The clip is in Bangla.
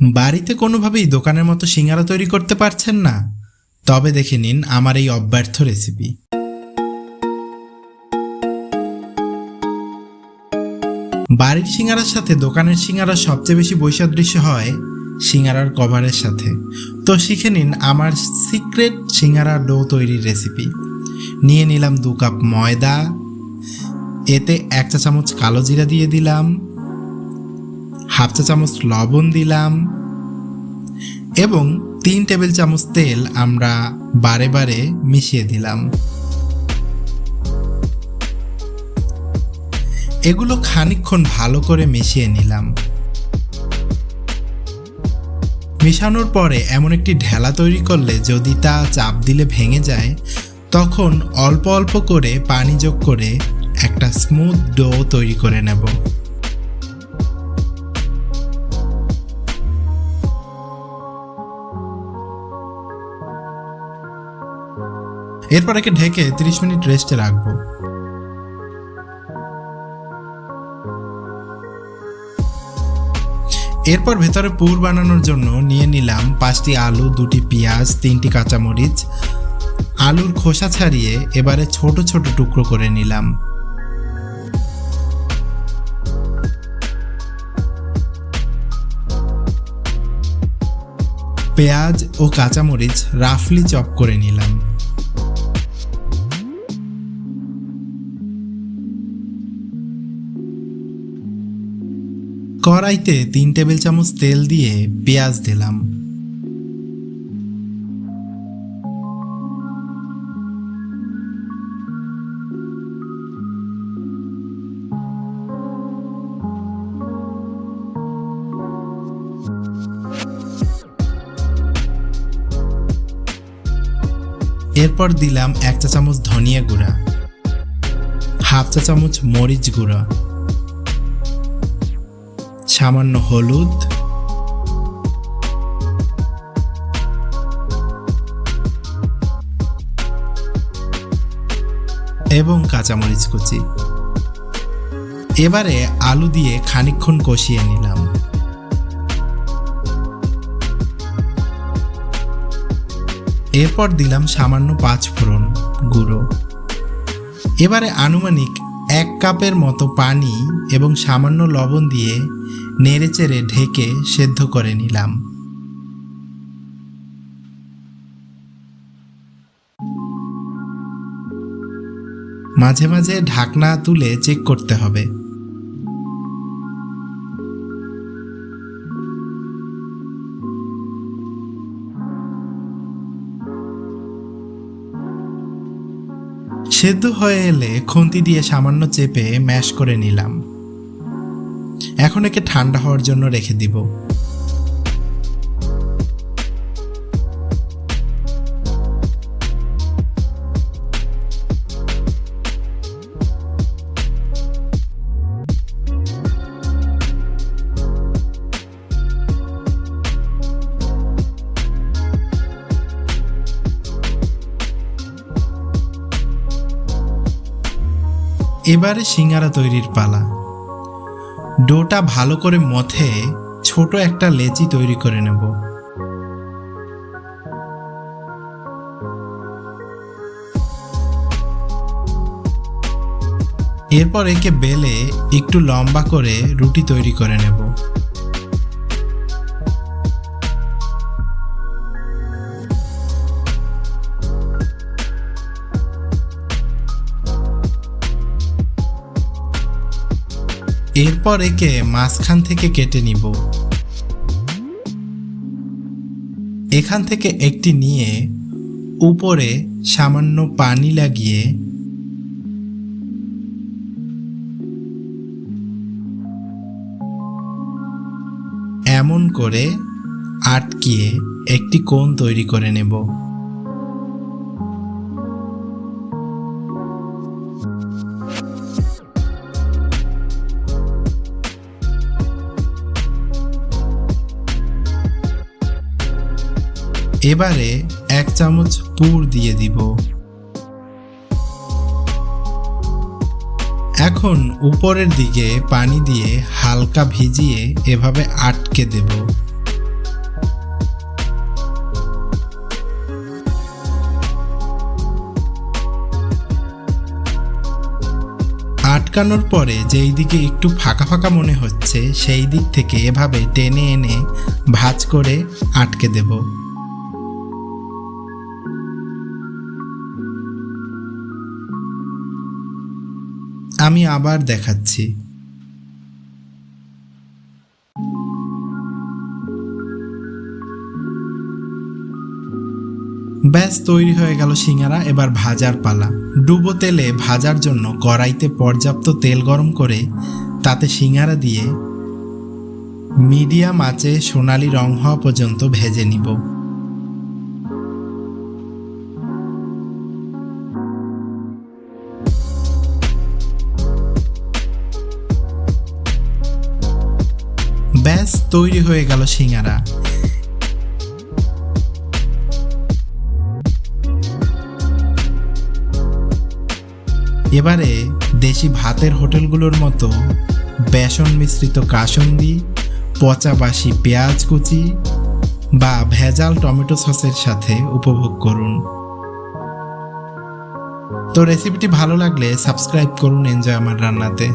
বাড়িতে কোনোভাবেই দোকানের মতো সিঙ্গারা তৈরি করতে পারছেন না। তবে দেখে নিন আমার এই অব্যর্থ রেসিপি বাড়ির সিঙ্গারার সাথে দোকানের সিঙ্গারা সবচেয়ে বেশি বৈসাদৃশ্য হয় সিঙ্গারার কভারের সাথে। তো শিখে নিন আমার সিক্রেট সিঙ্গারা ডো তৈরির রেসিপি নিয়ে নিলাম দু কাপ ময়দা, এতে এক চা চামচ কালো জিরা দিয়ে দিলাম। হাফ চা চামচ লবণ দিলাম এবং তিন টেবিল চামচ তেল আমরা বারে বারে মিশিয়ে দিলাম। এগুলো খানিকক্ষণ ভালো করে মিশিয়ে নিলাম। মেশানোর পরে এমন একটি ঢেলা তৈরি করলে যদি তা চাপ দিলে ভেঙে যায়, তখন অল্প অল্প করে পানি যোগ করে একটা স্মুথ ডো তৈরি করে নেব। এরপর একে ঢেকে 30 মিনিট রেস্টে রাখব। এরপর ভেতরে পুর বানানোর জন্য নিয়ে নিলাম পাঁচটি আলু, দুটি পেঁয়াজ, তিনটি কাঁচামরিচ। আলুর খোসা ছাড়িয়ে এবারে ছোট ছোট টুকরো করে নিলাম। পেঁয়াজ ও কাঁচামরিচ রাফলি চপ করে নিলাম। কড়াইতে তিন টেবিল চামচ তেল দিয়ে পেঁয়াজ দিলাম। এরপর দিলাম এক চা চামচ ধনিয়া গুঁড়া, হাফ চা চামচ মরিচ গুঁড়া। সামান্য হলুদ। এবং কাঁচামরিচ কুচি। এবারে আলু দিয়ে খানিকক্ষণ কষিয়ে নিলাম। এরপর দিলাম সামান্য পাঁচ ফোড়ন গুঁড়ো। এবারে আনুমানিক এক কাপের মতো পানি এবং সামান্য লবণ দিয়ে নেড়েচেড়ে ঢেকে সেদ্ধ করে নিলাম। মাঝে মাঝে ঢাকনা তুলে চেক করতে হবে। সেদ্ধ হয়ে এলে খুন্তি দিয়ে সামান্য চেপে ম্যাশ করে নিলাম। এখন একে ঠান্ডা হওয়ার জন্য রেখে দিব। এবারে সিঙ্গারা তৈরির পালা। ডোটা ভালো করে মথে ছোট একটা লেচি তৈরি করে নেব। এরপর একে বেলে একটু লম্বা করে রুটি তৈরি করে নেব। এরপর একে মাঝখান থেকে কেটে নিব। এখান থেকে একটি নিয়ে উপরে সামান্য পানি লাগিয়ে এমন করে আটকিয়ে একটি কোণ তৈরি করে নেব। এবারে এক চামচ পুর দিয়ে দিব। এখন উপরের দিকে পানি দিয়ে হালকা ভিজিয়ে এভাবে আটকে দেব। আটকানোর পরে যেই দিকে একটু ফাঁকা ফাঁকা মনে হচ্ছে, সেই দিক থেকে এভাবে টেনে এনে ভাজ করে আটকে দেবো। আমি আবার দেখাচ্ছি। ব্যাস, তৈরি হয়ে গেল সিঙ্গারা, এবার ভাজার পালা। ডুবো তেলে ভাজার জন্য কড়াইতে পর্যাপ্ত তেল গরম করে তাতে সিঙ্গারা দিয়ে মিডিয়াম আঁচে সোনালি রং হওয়া পর্যন্ত ভেজে নিব। ব্যাস, তৈরি হয়ে গেল সিঙ্গারা। এবারে দেশি ভাতের হোটেলগুলোর মতো বেসন মিশ্রিত কাসন্দি, পচা বাসি পেঁয়াজ কুচি বা ভেজাল টমেটো সসের সাথে উপভোগ করুন। তো রেসিপিটি ভালো লাগলে সাবস্ক্রাইব করুন এনজয় আমার রান্নাতে।